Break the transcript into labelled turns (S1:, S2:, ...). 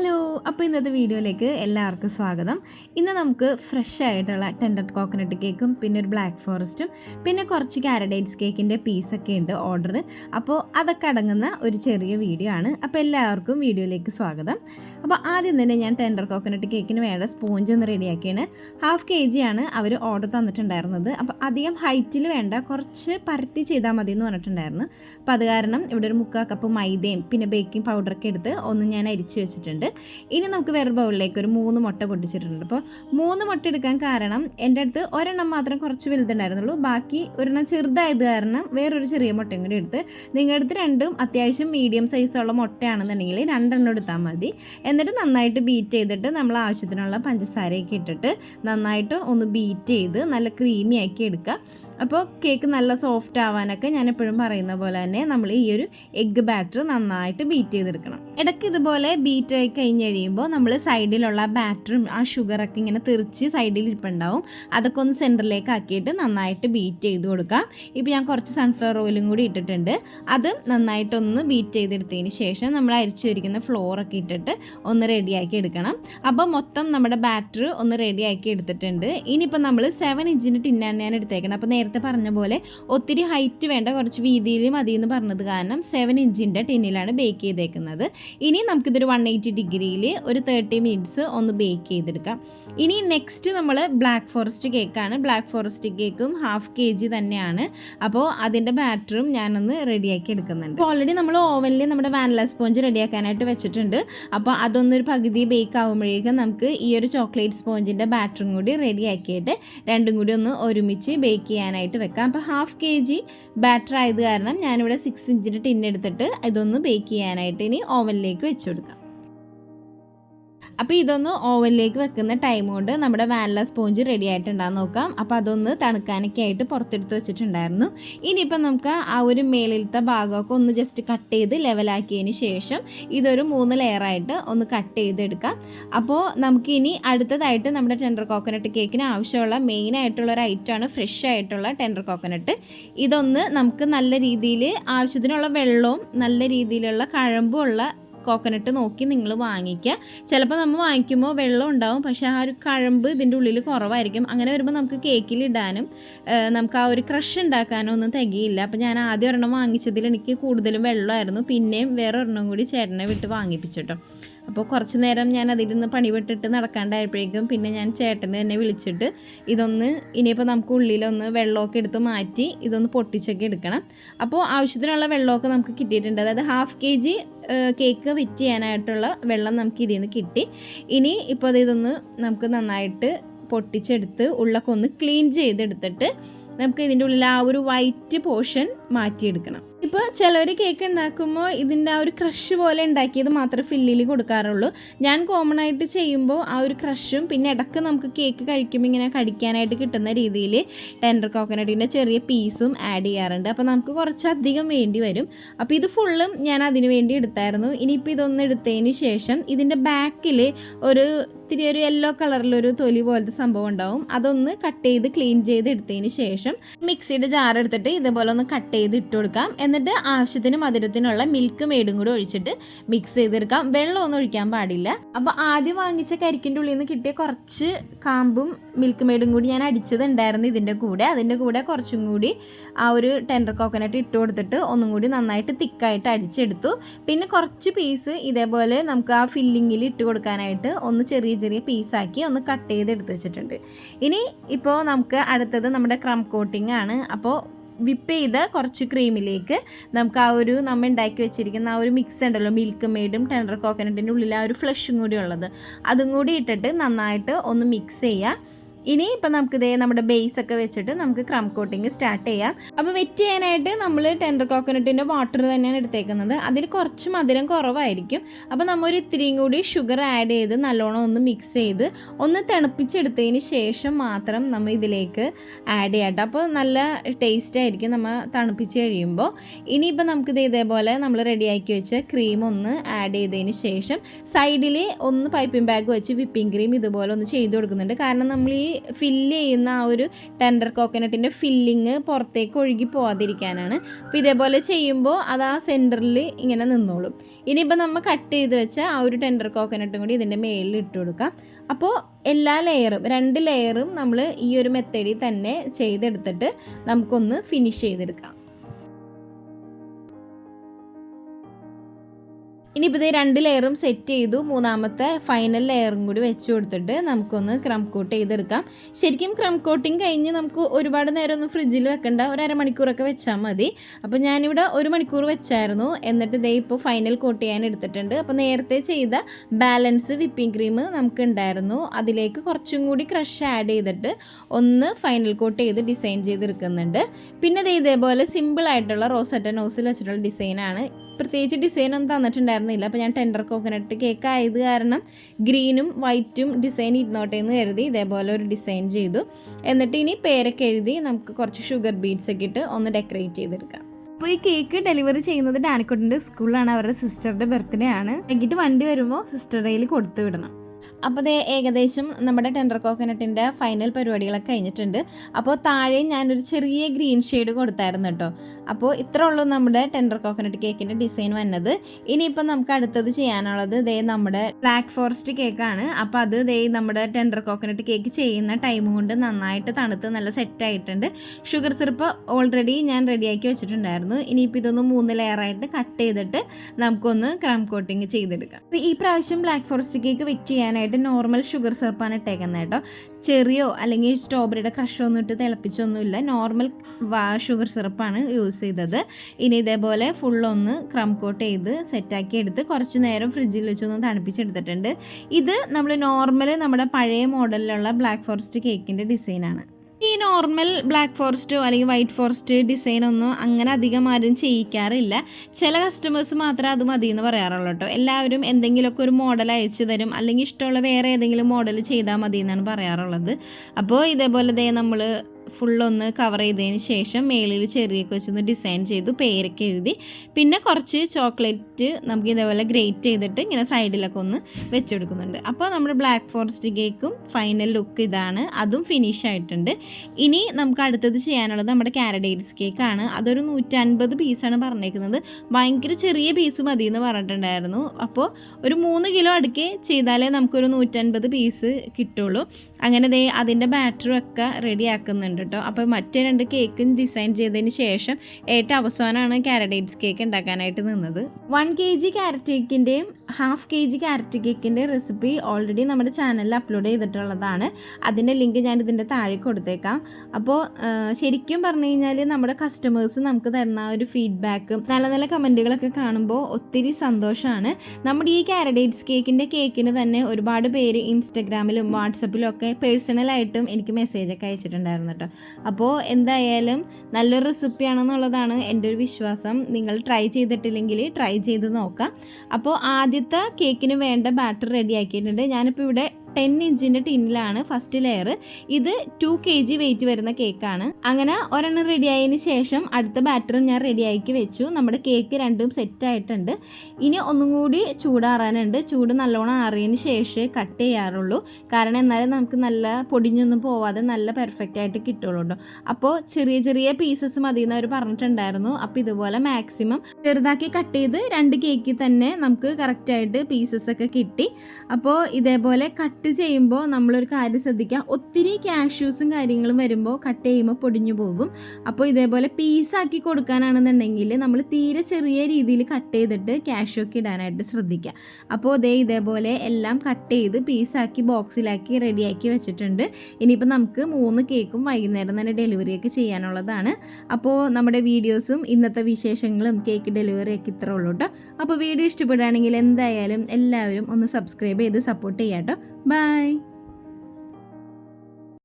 S1: Hello അപ്പോൾ ഇന്നത്തെ വീഡിയോയിലേക്ക് എല്ലാവർക്കും സ്വാഗതം. ഇന്ന് നമുക്ക് ഫ്രഷ് ആയിട്ടുള്ള ടെൻഡർ കോക്കനട്ട് കേക്കും പിന്നെ ഒരു ബ്ലാക്ക് ഫോറസ്റ്റും പിന്നെ കുറച്ച് കാരഡൈറ്റ്സ് കേക്കിന്റെ പീസൊക്കെ ഉണ്ട് ഓർഡർ അപ്പോൾ അതൊക്കെ അടങ്ങുന്ന ഒരു ചെറിയ വീഡിയോ ആണ്. അപ്പോൾ എല്ലാവർക്കും വീഡിയോയിലേക്ക് സ്വാഗതം. അപ്പോൾ ആദ്യം തന്നെ ഞാൻ ടെൻഡർ കോക്കനട്ട് കേക്കിന് വേണ്ട സ്പോഞ്ച് ഒന്ന് റെഡിയാക്കിയാണ് ഹാഫ് കെ ജി ആണ് അവർ ഓർഡർ തന്നിട്ടുണ്ടായിരുന്നത്. അപ്പോൾ അധികം ഹൈറ്റിൽ വേണ്ട കുറച്ച് പരത്തി ചെയ്താൽ മതി എന്ന് പറഞ്ഞിട്ടുണ്ടായിരുന്നു. അപ്പോൾ അത് കാരണം ഇവിടെ ഒരു മുക്കാൽ കപ്പ് മൈദയും പിന്നെ ബേക്കിംഗ് പൗഡറൊക്കെ എടുത്ത് ഒന്ന് ഞാൻ അരിച്ച് വെച്ചിട്ടുണ്ട്. ഇനി നമുക്ക് വേറൊരു ബൗളിലേക്ക് ഒരു മൂന്ന് മുട്ട പൊട്ടിച്ചിട്ടുണ്ട്. അപ്പോൾ മൂന്ന് മുട്ട എടുക്കാൻ കാരണം എന്റെ അടുത്ത് ഒരെണ്ണം മാത്രം കുറച്ച് വലുതുണ്ടായിരുന്നുള്ളൂ. ബാക്കി ഒരെണ്ണം ചെറുതായത് കാരണം വേറൊരു ചെറിയ മുട്ടയും കൂടി എടുത്ത് നിങ്ങളുടെ അടുത്ത് രണ്ടും അത്യാവശ്യം മീഡിയം സൈസുള്ള മുട്ടയാണെന്നുണ്ടെങ്കിൽ രണ്ടെണ്ണം എടുത്താൽ മതി. എന്നിട്ട് നന്നായിട്ട് ബീറ്റ് ചെയ്തിട്ട് നമ്മൾ ആവശ്യത്തിനുള്ള പഞ്ചസാരയൊക്കെ ഇട്ടിട്ട് നന്നായിട്ട് ഒന്ന് ബീറ്റ് ചെയ്ത് നല്ല ക്രീമിയാക്കി എടുക്കുക. അപ്പോൾ കേക്ക് നല്ല സോഫ്റ്റ് ആവാനൊക്കെ ഞാൻ എപ്പോഴും പറയുന്ന പോലെ തന്നെ നമ്മൾ ഈ ഒരു എഗ്ഗ് ബാറ്റർ നന്നായിട്ട് ബീറ്റ് ചെയ്തെടുക്കണം. ഇടയ്ക്ക് ഇതുപോലെ ബീറ്റ് ആയി കഴിഞ്ഞ് കഴിയുമ്പോൾ നമ്മൾ സൈഡിലുള്ള ബാറ്ററും ആ ഷുഗറൊക്കെ ഇങ്ങനെ തെറിച്ച് സൈഡിൽ ഇരിപ്പുണ്ടാവും. അതൊക്കെ ഒന്ന് സെന്ററിലേക്ക് ആക്കിയിട്ട് നന്നായിട്ട് ബീറ്റ് ചെയ്ത് കൊടുക്കാം. ഇപ്പോൾ ഞാൻ കുറച്ച് സൺഫ്ലവർ ഓയിലും കൂടി ഇട്ടിട്ടുണ്ട്. അതും നന്നായിട്ടൊന്ന് ബീറ്റ് ചെയ്തെടുത്തതിന് ശേഷം നമ്മൾ അരിച്ചു വരിക്കുന്ന ഫ്ലോറൊക്കെ ഇട്ടിട്ട് ഒന്ന് റെഡിയാക്കി എടുക്കണം. അപ്പോൾ മൊത്തം നമ്മുടെ ബാറ്റർ ഒന്ന് റെഡിയാക്കി എടുത്തിട്ടുണ്ട്. ഇനിയിപ്പോൾ നമ്മൾ സെവൻ ഇഞ്ചിന്റെ ടിന്നാണ് ഞാൻ എടുത്തേക്കണം. അപ്പോൾ നേരത്തെ പറഞ്ഞ പോലെ ഒത്തിരി ഹൈറ്റ് വേണ്ട കുറച്ച് വീതിയിൽ മതി എന്ന് പറഞ്ഞത് കാരണം സെവൻ ഇഞ്ചിന്റെ ടിന്നിലാണ് ബേക്ക് ചെയ്തേക്കുന്നത്. ഇനി നമുക്കിതൊരു വൺ എയ്റ്റി ഡിഗ്രിയിൽ ഒരു തേർട്ടി മിനിറ്റ്സ് ഒന്ന് ബേക്ക് ചെയ്തെടുക്കാം. ഇനി നെക്സ്റ്റ് നമ്മൾ ബ്ലാക്ക് ഫോറസ്റ്റ് കേക്കാണ് ബ്ലാക്ക് ഫോറസ്റ്റ് കേക്കും ഹാഫ് കെ ജി തന്നെയാണ്. അപ്പോൾ അതിന്റെ ബാറ്ററും ഞാനൊന്ന് റെഡിയാക്കി എടുക്കുന്നുണ്ട്. ഓൾറെഡി നമ്മൾ ഓവനിൽ നമ്മുടെ വാനില സ്പോഞ്ച് റെഡിയാക്കാനായിട്ട് വെച്ചിട്ടുണ്ട്. അപ്പോൾ അതൊന്നൊരു പകുതി ബേക്ക് ആകുമ്പോഴേക്കും നമുക്ക് ഈ ഒരു ചോക്ലേറ്റ് സ്പോഞ്ചിന്റെ ബാറ്ററും കൂടി റെഡിയാക്കിയിട്ട് രണ്ടും കൂടി ഒന്ന് ഒരുമിച്ച് ബേക്ക് ചെയ്യാനായിട്ട് വെക്കാം. അപ്പോൾ ഹാഫ് കെ ജി ബാറ്റർ ആയത് കാരണം ഞാനിവിടെ സിക്സ് ഇഞ്ചിന്റെ ടിന്നെടുത്തിട്ട് ഇതൊന്ന് ബേക്ക് ചെയ്യാനായിട്ട് ഇനി ഓവനിലേക്ക് വെച്ച് കൊടുക്കാം. അപ്പോൾ ഇതൊന്ന് ഓവനിലേക്ക് വെക്കുന്ന ടൈം കൊണ്ട് നമ്മുടെ വാനില സ്പോഞ്ച് റെഡി ആയിട്ടുണ്ടാകും നോക്കാം. അപ്പോൾ അതൊന്ന് തണുക്കാനൊക്കെ ആയിട്ട് പുറത്തെടുത്ത് വെച്ചിട്ടുണ്ടായിരുന്നു. ഇനിയിപ്പോൾ നമുക്ക് ആ ഒരു മേളിലത്തെ ഭാഗമൊക്കെ ഒന്ന് ജസ്റ്റ് കട്ട് ചെയ്ത് ലെവലാക്കിയതിന് ശേഷം ഇതൊരു മൂന്ന് ലെയറായിട്ട് ഒന്ന് കട്ട് ചെയ്തെടുക്കാം. അപ്പോൾ നമുക്ക് ഇനി അടുത്തതായിട്ട് നമ്മുടെ ടെൻഡർ കോക്കനട്ട് കേക്കിന് ആവശ്യമുള്ള മെയിൻ ആയിട്ടുള്ള ഒരു ഐറ്റമാണ് ഫ്രഷ് ആയിട്ടുള്ള ടെൻഡർ കോക്കനട്ട് ഇതൊന്ന് നമുക്ക് നല്ല രീതിയിൽ ആവശ്യത്തിനുള്ള വെള്ളവും നല്ല രീതിയിലുള്ള കഴമ്പുള്ള കോക്കനട്ട് നോക്കി നിങ്ങൾ വാങ്ങിക്കുക. ചിലപ്പോൾ നമ്മൾ വാങ്ങിക്കുമ്പോൾ വെള്ളം ഉണ്ടാവും. പക്ഷേ ആ ഒരു കഴമ്പ് ഇതിന്റെ ഉള്ളിൽ കുറവായിരിക്കും. അങ്ങനെ വരുമ്പോൾ നമുക്ക് കേക്കിൽ ഇടാനും നമുക്ക് ആ ഒരു ക്രഷ് ഉണ്ടാക്കാനോ ഒന്നും തികയില്ല. അപ്പോൾ ഞാൻ ആദ്യം ഒരെണ്ണം വാങ്ങിച്ചതിൽ എനിക്ക് കൂടുതലും വെള്ളമായിരുന്നു. പിന്നെയും വേറെ ഒരെണ്ണം കൂടി ചേട്ടനെ വിട്ട് വാങ്ങിപ്പിച്ചിട്ടോ അപ്പോൾ കുറച്ച് നേരം ഞാൻ അതിൽ നിന്ന് പണിപെട്ടിട്ട് നടക്കാണ്ടായപ്പോഴേക്കും പിന്നെ ഞാൻ ചേട്ടനെ തന്നെ വിളിച്ചിട്ട് ഇതൊന്ന് ഇനിയിപ്പോൾ നമുക്ക് ഉള്ളിലൊന്ന് വെള്ളമൊക്കെ എടുത്ത് മാറ്റി ഇതൊന്ന് പൊട്ടിച്ചൊക്കെ എടുക്കണം. അപ്പോൾ ആവശ്യത്തിനുള്ള വെള്ളമൊക്കെ നമുക്ക് കിട്ടിയിട്ടുണ്ട്. അതായത് ഹാഫ് കെ ജി കേക്ക് വിറ്റ് ചെയ്യാനായിട്ടുള്ള വെള്ളം നമുക്ക് ഇതിൽ നിന്ന് കിട്ടി. ഇനി ഇപ്പോൾ ഇതൊന്ന് നമുക്ക് നന്നായിട്ട് പൊട്ടിച്ചെടുത്ത് ഉള്ളൊക്കെ ഒന്ന് ക്ലീൻ ചെയ്തെടുത്തിട്ട് നമുക്ക് ഇതിന്റെ ഉള്ളിൽ ആ ഒരു വൈറ്റ് പോർഷൻ മാറ്റിയെടുക്കണം. ഇപ്പോൾ ചിലർ കേക്ക് ഉണ്ടാക്കുമ്പോൾ ഇതിന്റെ ആ ഒരു ക്രഷ് പോലെ ഉണ്ടാക്കിയത് മാത്രമേ ഫില്ലിൽ കൊടുക്കാറുള്ളൂ. ഞാൻ കോമൺ ആയിട്ട് ചെയ്യുമ്പോൾ ആ ഒരു ക്രഷും പിന്നെ ഇടയ്ക്ക് നമുക്ക് കേക്ക് കഴിക്കുമ്പോൾ ഇങ്ങനെ കടിക്കാനായിട്ട് കിട്ടുന്ന രീതിയിൽ ടെൻഡർ കോക്കനട്ടിന്റെ ചെറിയ പീസും ആഡ് ചെയ്യാറുണ്ട്. അപ്പോൾ നമുക്ക് കുറച്ചധികം വേണ്ടി വരും. അപ്പോൾ ഇത് ഫുള്ളും ഞാൻ അതിന് വേണ്ടി എടുത്തായിരുന്നു. ഇനിയിപ്പോൾ ഇതൊന്ന് എടുത്തതിന് ശേഷം ഇതിന്റെ ബാക്കിൽ ഒരു ഇത്തിരി ഒരു യെല്ലോ കളറിലൊരു തൊലി പോലത്തെ സംഭവം ഉണ്ടാവും. അതൊന്ന് കട്ട് ചെയ്ത് ക്ലീൻ ചെയ്ത് എടുത്തതിന് ശേഷം മിക്സിയുടെ ജാർ എടുത്തിട്ട് ഇതുപോലെ ഒന്ന് കട്ട് ചെയ്ത് ഇട്ട് കൊടുക്കാം. എന്നിട്ട് ആവശ്യത്തിന് മധുരത്തിനുള്ള മിൽക്ക് മേടും കൂടി ഒഴിച്ചിട്ട് മിക്സ് ചെയ്തെടുക്കാം വെള്ളമൊന്നും ഒഴിക്കാൻ പാടില്ല. അപ്പോൾ ആദ്യം വാങ്ങിച്ച കരിക്കിന്റെ ഉള്ളിൽ നിന്ന് കിട്ടിയ കുറച്ച് കാമ്പും മിൽക്ക് മെയ്ഡും കൂടി ഞാൻ അടിച്ചതുണ്ടായിരുന്നു ഇതിന്റെ കൂടെ. അതിന്റെ കൂടെ കുറച്ചും കൂടി ആ ഒരു ടെൻഡർ കോക്കനട്ട് ഇട്ട് കൊടുത്തിട്ട് ഒന്നും കൂടി നന്നായിട്ട് തിക്കായിട്ട് അടിച്ചെടുത്തു. പിന്നെ കുറച്ച് പീസ് ഇതേപോലെ നമുക്ക് ആ ഫില്ലിങ്ങിൽ ഇട്ട് കൊടുക്കാനായിട്ട് ഒന്ന് ചെറിയ ചെറിയ പീസാക്കി ഒന്ന് കട്ട് ചെയ്ത് എടുത്ത് വെച്ചിട്ടുണ്ട്. ഇനി ഇപ്പോൾ നമുക്ക് അടുത്തത് നമ്മുടെ ക്രം കോട്ടിംഗ് ആണ്. അപ്പോൾ വിപ്പ് ചെയ്ത കുറച്ച് ക്രീമിലേക്ക് നമുക്ക് ആ ഒരു നമ്മൾ ഉണ്ടാക്കി വെച്ചിരിക്കുന്ന ആ ഒരു മിക്സ് ഉണ്ടല്ലോ മിൽക്ക് മെയ്ഡും ടെൻഡർ കോക്കനട്ടിന്റെ ഉള്ളിൽ ആ ഒരു ഫ്ലഷും കൂടി ഉള്ളത്. അതും കൂടി ഇട്ടിട്ട് നന്നായിട്ട് ഒന്ന് മിക്സ് ചെയ്യുക ഇനി ഇപ്പം നമുക്ക് ഇതേ നമ്മുടെ ബേസ് ഒക്കെ വെച്ചിട്ട് നമുക്ക് ക്രം കോട്ടിങ് സ്റ്റാർട്ട് ചെയ്യാം. അപ്പോൾ വെറ്റ് ചെയ്യാനായിട്ട് നമ്മൾ ടെൻഡർ കോക്കനട്ടിന്റെ വാട്ടർ തന്നെയാണ് എടുത്തേക്കുന്നത്. അതിൽ കുറച്ച് മധുരം കുറവായിരിക്കും. അപ്പോൾ നമ്മൾ ഇത്തിരിയും കൂടി ഷുഗർ ആഡ് ചെയ്ത് നല്ലോണം ഒന്ന് മിക്സ് ചെയ്ത് ഒന്ന് തിണപ്പിച്ചെടുത്തതിന് ശേഷം മാത്രം നമ്മൾ ഇതിലേക്ക് ആഡ് ചെയ്യട്ടെ അപ്പോൾ നല്ല ടേസ്റ്റ് ആയിരിക്കും നമ്മൾ തണുപ്പിച്ച് കഴിയുമ്പോൾ ഇനിയിപ്പോൾ നമുക്കിത് ഇതേപോലെ നമ്മൾ റെഡിയാക്കി വെച്ച ക്രീം ഒന്ന് ആഡ് ചെയ്തതിന് ശേഷം സൈഡിൽ ഒന്ന് പൈപ്പിംഗ് ബാഗ് വെച്ച് വിപ്പിംഗ് ക്രീം ഇതുപോലെ ഒന്ന് ചെയ്ത് കൊടുക്കുന്നുണ്ട്. കാരണം നമ്മൾ ഈ ഫില്ല് ചെയ്യുന്ന ആ ഒരു ടെൻഡർ കോക്കനട്ടിന്റെ ഫില്ലിങ് പുറത്തേക്ക് ഒഴുകി പോകാതിരിക്കാനാണ് അപ്പോൾ ഇതേപോലെ ചെയ്യുമ്പോൾ അത് ആ സെന്ററിൽ ഇങ്ങനെ നിന്നോളും. ഇനിയിപ്പോൾ നമ്മൾ കട്ട് ചെയ്ത് വെച്ച ആ ഒരു ടെൻഡർ കോക്കനട്ടും കൂടി ഇതിന്റെ മേലിൽ ഇട്ട് കൊടുക്കാം. അപ്പോൾ എല്ലാ ലെയറും രണ്ട് ലെയറും നമ്മൾ ഈ ഒരു മെത്തേഡിൽ തന്നെ ചെയ്തെടുത്തിട്ട് നമുക്കൊന്ന് ഫിനിഷ് ചെയ്തെടുക്കാം. ഇനിയിപ്പോൾ ഇത് രണ്ട് ലെയറും സെറ്റ് ചെയ്തു. മൂന്നാമത്തെ ഫൈനൽ ലെയറും കൂടി വെച്ച് കൊടുത്തിട്ട് നമുക്കൊന്ന് ക്രം കോട്ട് ചെയ്തെടുക്കാം. ശരിക്കും ക്രം കോട്ടിങ് കഴിഞ്ഞ് നമുക്ക് ഒരുപാട് നേരം ഒന്ന് ഫ്രിഡ്ജിൽ വെക്കണ്ട. ഒരു അരമണിക്കൂറൊക്കെ വെച്ചാൽ മതി. അപ്പോൾ ഞാനിവിടെ ഒരു മണിക്കൂർ വെച്ചായിരുന്നു. എന്നിട്ട് ഇതേ ഇപ്പോൾ ഫൈനൽ കോട്ട് ചെയ്യാൻ എടുത്തിട്ടുണ്ട്. അപ്പോൾ നേരത്തെ ചെയ്ത ബാലൻസ് വിപ്പിംഗ് ക്രീം നമുക്ക് ഉണ്ടായിരുന്നു അതിലേക്ക് കുറച്ചും കൂടി ക്രഷ് ആഡ് ചെയ്തിട്ട് ഒന്ന് ഫൈനൽ കോട്ട് ചെയ്ത് ഡിസൈൻ ചെയ്തെടുക്കുന്നുണ്ട്. പിന്നെ ഇത് ഇതേപോലെ സിമ്പിളായിട്ടുള്ള റോസറ്റ നോസിൽ വെച്ചിട്ടുള്ള ഡിസൈനാണ് പ്രത്യേകിച്ച് ഡിസൈൻ ഒന്നും തന്നിട്ടുണ്ടായിരുന്നില്ല. അപ്പോൾ ഞാൻ ടെൻഡർ കോക്കനട്ട് കേക്ക് ആയത് കാരണം ഗ്രീനും വൈറ്റും ഡിസൈൻ ഇരുന്നോട്ടെ എന്ന് കരുതി ഇതേപോലെ ഒരു ഡിസൈൻ ചെയ്തു. എന്നിട്ട് ഇനി പേരൊക്കെ എഴുതി നമുക്ക് കുറച്ച് ഷുഗർ ബീഡ്സ് ഒക്കെ ഇട്ട് ഒന്ന് ഡെക്കറേറ്റ് ചെയ്തെടുക്കാം. അപ്പോൾ ഈ കേക്ക് ഡെലിവറി ചെയ്യുന്നത് ഡാനിക്കോട്ടിന്റെ സ്കൂളിലാണ് അവരുടെ സിസ്റ്ററുടെ ബർത്ത്ഡേ ആണ്. എന്നിട്ട് വണ്ടി വരുമ്പോൾ സിസ്റ്റർ കയ്യിൽ കൊടുത്തു വിടണം. അപ്പോൾ അതേ ഏകദേശം നമ്മുടെ ടെൻഡർ കോക്കനട്ടിന്റെ ഫൈനൽ പരിപാടികളൊക്കെ കഴിഞ്ഞിട്ടുണ്ട്. അപ്പോൾ താഴെ ഞാനൊരു ചെറിയ ഗ്രീൻ ഷെയ്ഡ് കൊടുത്തായിരുന്നു കേട്ടോ. അപ്പോൾ ഇത്ര ഉള്ളൂ നമ്മുടെ ടെൻഡർ കോക്കനട്ട് കേക്കിന്റെ ഡിസൈൻ വന്നത്. ഇനിയിപ്പോൾ നമുക്ക് അടുത്തത് ചെയ്യാനുള്ളത് ദേ നമ്മുടെ ബ്ലാക്ക് ഫോറസ്റ്റ് കേക്കാണ് അപ്പോൾ അത് ദേ നമ്മുടെ ടെൻഡർ കോക്കനട്ട് കേക്ക് ചെയ്യുന്ന ടൈം കൊണ്ട് നന്നായിട്ട് തണുത്ത് നല്ല സെറ്റ് ആയിട്ടുണ്ട്. ഷുഗർ സിറപ്പ് ഓൾറെഡി ഞാൻ റെഡിയാക്കി വെച്ചിട്ടുണ്ടായിരുന്നു. ഇനിയിപ്പോൾ ഇതൊന്ന് മൂന്ന് ലെയറായിട്ട് കട്ട് ചെയ്തിട്ട് നമുക്കൊന്ന് ക്രം കോട്ടിങ് ചെയ്തെടുക്കാം. അപ്പോൾ ഈ പ്രാവശ്യം ബ്ലാക്ക് ഫോറസ്റ്റ് കേക്ക് വെറ്റ് ചെയ്യാനായിട്ട് നോർമൽ ഷുഗർ സിറപ്പാണ് ഇട്ടേക്കുന്നത് കേട്ടോ. ചെറിയോ അല്ലെങ്കിൽ സ്ട്രോബെറിയുടെ ക്രഷോ ഒന്നും ഇട്ട് തിളപ്പിച്ചൊന്നുമില്ല. നോർമൽ ഷുഗർ സിറപ്പാണ് യൂസ് ചെയ്തത്. ഇനി ഇതേപോലെ ഫുള്ളൊന്ന് ക്രം കോട്ട് ചെയ്ത് സെറ്റാക്കി എടുത്ത് കുറച്ച് നേരം ഫ്രിഡ്ജിൽ വെച്ചൊന്ന് തണുപ്പിച്ചെടുത്തിട്ടുണ്ട്. ഇത് നമ്മൾ നോർമൽ നമ്മുടെ പഴയ മോഡലിലുള്ള ബ്ലാക്ക് ഫോറസ്റ്റ് കേക്കിന്റെ ഡിസൈനാണ് ഈ നോർമൽ ബ്ലാക്ക് ഫോറസ്റ്റോ അല്ലെങ്കിൽ വൈറ്റ് ഫോറസ്റ്റ് ഡിസൈൻ ഒന്നും അങ്ങനെ അധികം ആരും ചെയ്യിക്കാറില്ല. ചില കസ്റ്റമേഴ്സ് മാത്രമേ അത് മതി എന്ന് പറയാറുള്ളൂ കേട്ടോ. എല്ലാവരും എന്തെങ്കിലുമൊക്കെ ഒരു മോഡൽ അയച്ചു തരും. അല്ലെങ്കിൽ ഇഷ്ടമുള്ള വേറെ ഏതെങ്കിലും മോഡൽ ചെയ്താൽ മതി എന്നാണ് പറയാറുള്ളത്. അപ്പോൾ ഇതേപോലെ ദേ നമ്മൾ ഫുള്ളൊന്ന് കവർ ചെയ്തതിന് ശേഷം മേളിൽ ചെറിയ കൊച്ചൊന്ന് ഡിസൈൻ ചെയ്തു പേരൊക്കെ എഴുതി. പിന്നെ കുറച്ച് ചോക്ലേറ്റ് നമുക്ക് ഇതേപോലെ ഗ്രേറ്റ് ചെയ്തിട്ട് ഇങ്ങനെ സൈഡിലൊക്കെ ഒന്ന് വെച്ചെടുക്കുന്നുണ്ട്. അപ്പോൾ നമ്മുടെ ബ്ലാക്ക് ഫോറസ്റ്റ് കേക്കും ഫൈനൽ ലുക്ക് ഇതാണ്. അതും ഫിനിഷ് ആയിട്ടുണ്ട്. ഇനി നമുക്ക് അടുത്തത് ചെയ്യാനുള്ളത് നമ്മുടെ കാരഡേറ്റ്സ് കേക്കാണ് അതൊരു നൂറ്റൻപത് പീസാണ് പറഞ്ഞേക്കുന്നത്. ഭയങ്കര ചെറിയ പീസ് മതി എന്ന് പറഞ്ഞിട്ടുണ്ടായിരുന്നു. അപ്പോൾ ഒരു മൂന്ന് കിലോ അടുക്കെ ചെയ്താലേ നമുക്കൊരു നൂറ്റൻപത് പീസ് കിട്ടുള്ളൂ. അങ്ങനെ ദേ അതിന്റെ ബാറ്ററും ഒക്കെ റെഡി ആക്കുന്നുണ്ട്. കേട്ടോ അപ്പോൾ മറ്റേ രണ്ട് കേക്കും ഡിസൈൻ ചെയ്തതിന് ശേഷം ഏറ്റവും അവസാനമാണ് കാരഡേറ്റ്സ് കേക്ക് ഉണ്ടാക്കാനായിട്ട് നിന്നത്. വൺ കെ ജി ക്യാരറ്റ് കേക്കിന്റെയും ഹാഫ് കെ ജി ക്യാരറ്റ് കേക്കിന്റെ റെസിപ്പി ഓൾറെഡി നമ്മുടെ ചാനലിൽ അപ്ലോഡ് ചെയ്തിട്ടുള്ളതാണ്. അതിന്റെ ലിങ്ക് ഞാൻ ഇതിന്റെ താഴെ കൊടുത്തേക്കാം. അപ്പോൾ ശരിക്കും പറഞ്ഞു കഴിഞ്ഞാൽ നമ്മുടെ കസ്റ്റമേഴ്സ് നമുക്ക് തരുന്ന ഒരു ഫീഡ്ബാക്കും നല്ല നല്ല കമന്റുകളൊക്കെ കാണുമ്പോൾ ഒത്തിരി സന്തോഷമാണ് നമ്മുടെ ഈ കാരഡേറ്റ്സ് കേക്കിന്റെ കേക്കിന് തന്നെ ഒരുപാട് പേര് ഇൻസ്റ്റഗ്രാമിലും വാട്സപ്പിലും ഒക്കെ പേഴ്സണലായിട്ടും എനിക്ക് മെസ്സേജൊക്കെ അയച്ചിട്ടുണ്ടായിരുന്നു കേട്ടോ അപ്പോൾ എന്തായാലും നല്ലൊരു റെസിപ്പിയാണെന്നുള്ളതാണ് എന്റെ ഒരു വിശ്വാസം. നിങ്ങൾ ട്രൈ ചെയ്തിട്ടില്ലെങ്കിൽ ട്രൈ ചെയ്ത് നോക്കാം. അപ്പോൾ ആദ്യത്തെ കേക്കിന് വേണ്ട ബാറ്റർ റെഡി ആക്കിയിട്ടുണ്ട്. ഞാനിപ്പോൾ ഇവിടെ ടെൻ ഇഞ്ചിന്റെ ടിന്നിലാണ് ഫസ്റ്റ് ലെയർ ഇത് ടു കെ ജി വെയിറ്റ് വരുന്ന കേക്കാണ് അങ്ങനെ ഒരെണ്ണം റെഡി ആയതിനു ശേഷം അടുത്ത ബാറ്ററും ഞാൻ റെഡിയാക്കി വെച്ചു. നമ്മുടെ കേക്ക് രണ്ടും സെറ്റ് ആയിട്ടുണ്ട്. ഇനി ഒന്നും കൂടി ചൂടാറാനുണ്ട്. ചൂട് നല്ലോണം ആറിയതിന് ശേഷമേ കട്ട് ചെയ്യാറുള്ളൂ. കാരണം എന്നാലും നമുക്ക് നല്ല പൊടിഞ്ഞൊന്നും പോവാതെ നല്ല പെർഫെക്റ്റ് ആയിട്ട് കിട്ടുള്ളൂ അപ്പോൾ ചെറിയ ചെറിയ പീസസ് മതി എന്ന് പറഞ്ഞിട്ടുണ്ടായിരുന്നു. അപ്പോൾ ഇതുപോലെ മാക്സിമം ചെറുതാക്കി കട്ട് ചെയ്ത് രണ്ട് കേക്കിൽ തന്നെ നമുക്ക് കറക്റ്റായിട്ട് പീസസ് ഒക്കെ കിട്ടി. അപ്പോൾ ഇതേപോലെ കട്ട് കട്ട് ചെയ്യുമ്പോൾ നമ്മളൊരു കാര്യം ശ്രദ്ധിക്കുക. ഒത്തിരി ക്യാഷ്യൂസും കാര്യങ്ങളും വരുമ്പോൾ കട്ട് ചെയ്യുമ്പോൾ പൊടിഞ്ഞു പോകും. അപ്പോൾ ഇതേപോലെ പീസാക്കി കൊടുക്കാനാണെന്നുണ്ടെങ്കിൽ നമ്മൾ തീരെ ചെറിയ രീതിയിൽ കട്ട് ചെയ്തിട്ട് ക്യാഷ്യൂ ഒക്കെ ഇടാനായിട്ട് ശ്രദ്ധിക്കുക. അപ്പോൾ ഇതേ ഇതേപോലെ എല്ലാം കട്ട് ചെയ്ത് പീസാക്കി ബോക്സിലാക്കി റെഡിയാക്കി വെച്ചിട്ടുണ്ട്. ഇനിയിപ്പോൾ നമുക്ക് മൂന്ന് കേക്കും വൈകുന്നേരം തന്നെ ഡെലിവറി ഒക്കെ ചെയ്യാനുള്ളതാണ്. അപ്പോൾ നമ്മുടെ വീഡിയോസും ഇന്നത്തെ വിശേഷങ്ങളും കേക്ക് ഡെലിവറി ഒക്കെ ഇത്ര ഉള്ളൂ കേട്ടോ അപ്പോൾ വീഡിയോ ഇഷ്ടപ്പെടുകയാണെങ്കിൽ എന്തായാലും എല്ലാവരും ഒന്ന് സബ്സ്ക്രൈബ് ചെയ്ത് സപ്പോർട്ട് ചെയ്യാം കേട്ടോ Bye.